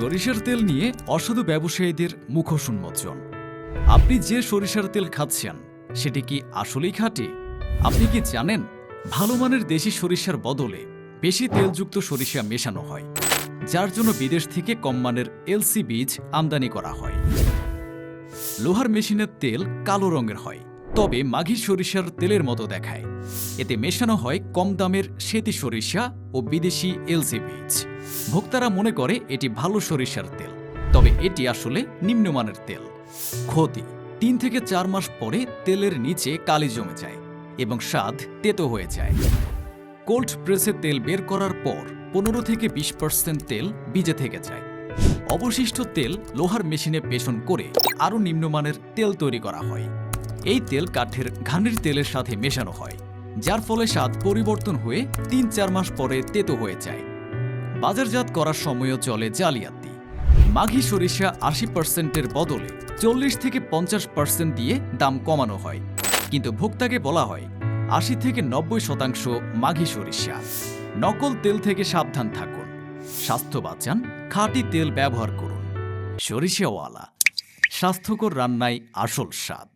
সরিষার তেল নিয়ে অসাধু ব্যবসায়ীদের মুখোশ উন্মোচন। আপনি যে সরিষার তেল খাচ্ছেন, সেটি কি আসলেই খাঁটি? আপনি কি জানেন, ভালো মানের দেশি সরিষার বদলে বেশি তেলযুক্ত সরিষা মেশানো হয়, যার জন্য বিদেশ থেকে কম মানের এলসি বীজ আমদানি করা হয়। লোহার মেশিনের তেল কালো রঙের হয় তবে মাঘি সরিষার তেলের মতো দেখায়। এতে মেশানো হয় কম দামের সেতি সরিষা ও বিদেশি এলসি বীজ। ভোক্তারা মনে করে এটি ভালো সরিষার তেল, তবে এটি আসলে নিম্নমানের তেল। ক্ষতি, তিন থেকে চার মাস পরে তেলের নিচে কালি জমে যায় এবং স্বাদ তেতো হয়ে যায়। কোল্ড প্রেসে তেল বের করার পর পনেরো থেকে বিশ পার্সেন্ট তেল বীজে থেকে যায়। অবশিষ্ট তেল লোহার মেশিনে পেষণ করে আরও নিম্নমানের তেল তৈরি করা হয়। এই তেল কাঠের ঘানির তেলের সাথে মেশানো হয়, যার ফলে স্বাদ পরিবর্তন হয়ে তিন চার মাস পরে তেতো হয়ে যায়। বাজারজাত করার সময়ও চলে জালিয়াতি। মাঘি সরিষা আশি পার্সেন্টের বদলে চল্লিশ থেকে পঞ্চাশ পার্সেন্ট দিয়ে দাম কমানো হয়। কিন্তু ভোক্তাকে বলা হয়, আশি থেকে নব্বই শতাংশ মাঘি সরিষা। নকল তেল থেকে সাবধান থাকুন। স্বাস্থ্য বাঁচান, খাঁটি তেল ব্যবহার করুন। সরিষাওয়ালা, স্বাস্থ্যকর রান্নায় আসল স্বাদ।